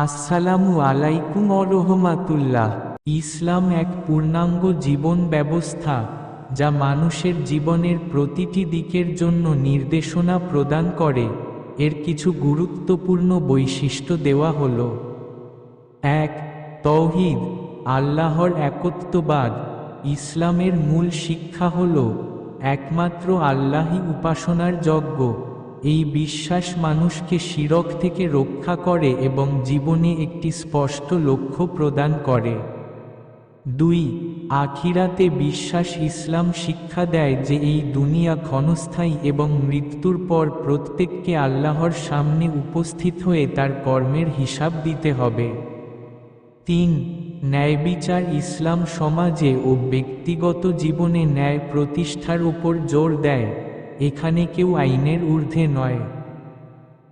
আসসালামু আলাইকুম রহমাতুল্লাহ। ইসলাম এক পূর্ণাঙ্গ জীবন ব্যবস্থা, যা মানুষের জীবনের প্রতিটি দিকের জন্য নির্দেশনা প্রদান করে। এর কিছু গুরুত্বপূর্ণ বৈশিষ্ট্য দেওয়া হল। এক তৌহিদ আল্লাহর একত্ববাদ। ইসলামের মূল শিক্ষা হল, একমাত্র আল্লাহই উপাসনার যজ্ঞ এই বিশ্বাস মানুষকে শিরক থেকে রক্ষা করে এবং জীবনে একটি স্পষ্ট লক্ষ্য প্রদান করে। দুই, আখিরাতে বিশ্বাস ইসলাম শিক্ষা দেয় যে এই দুনিয়া ক্ষণস্থায়ী এবং মৃত্যুর পর প্রত্যেককে আল্লাহর সামনে উপস্থিত হয়ে তার কর্মের হিসাব দিতে হবে। তিন, ন্যায়বিচার ইসলাম সমাজে ও ব্যক্তিগত জীবনে ন্যায় প্রতিষ্ঠার উপর জোর দেয়। এখানে কেউ আইনের ঊর্ধ্বে নয়।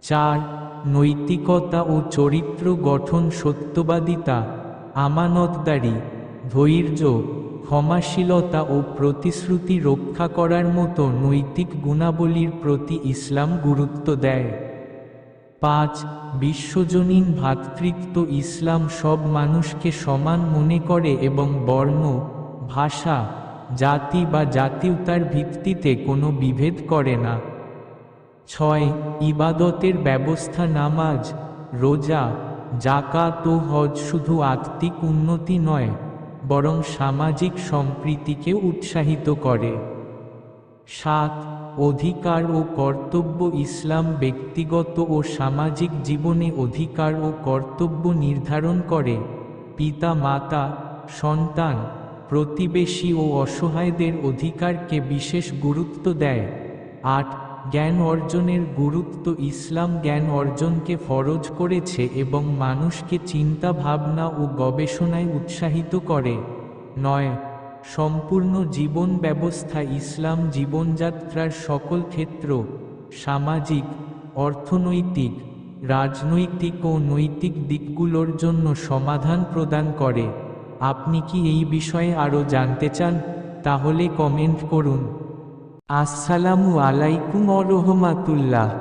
চার, নৈতিকতা ও চরিত্র গঠন সত্যবাদিতা, আমানতদারি, ধৈর্য, ক্ষমাশীলতা ও প্রতিশ্রুতি রক্ষা করার মতো নৈতিক গুণাবলীর প্রতি ইসলাম গুরুত্ব দেয়। পাঁচ, বিশ্বজনীন ভ্রাতৃত্ব ইসলাম সব মানুষকে সমান মনে করে এবং বর্ণ, ভাষা জাতি বা জাতীয়তার ভিত্তিতে কোনো বিভেদ করে না। ছয়, ইবাদতের ব্যবস্থা নামাজ, রোজা জাকাত ও হজ শুধু আত্মিক উন্নতি নয়, বরং সামাজিক সম্প্রীতিকে উৎসাহিত করে। সাত, অধিকার ও কর্তব্য ইসলাম ব্যক্তিগত ও সামাজিক জীবনে অধিকার ও কর্তব্য নির্ধারণ করে। পিতা মাতা সন্তান প্রতিবেশী ও অসহায়দের অধিকারকে বিশেষ গুরুত্ব দেয়। আট, জ্ঞান অর্জনের গুরুত্ব ইসলাম জ্ঞান অর্জনকে ফরজ করেছে এবং মানুষকে চিন্তা ভাবনা ও গবেষণায় উৎসাহিত করে। নয়, সম্পূর্ণ জীবন ব্যবস্থা ইসলাম জীবনযাত্রার সকল ক্ষেত্র, সামাজিক, অর্থনৈতিক, রাজনৈতিক ও নৈতিক দিকগুলোর জন্য সমাধান প্রদান করে। আপনি কি এই বিষয়ে আরও জানতে চান? তাহলে কমেন্ট করুন। আসসালামু আলাইকুম রহমাতুল্লাহ।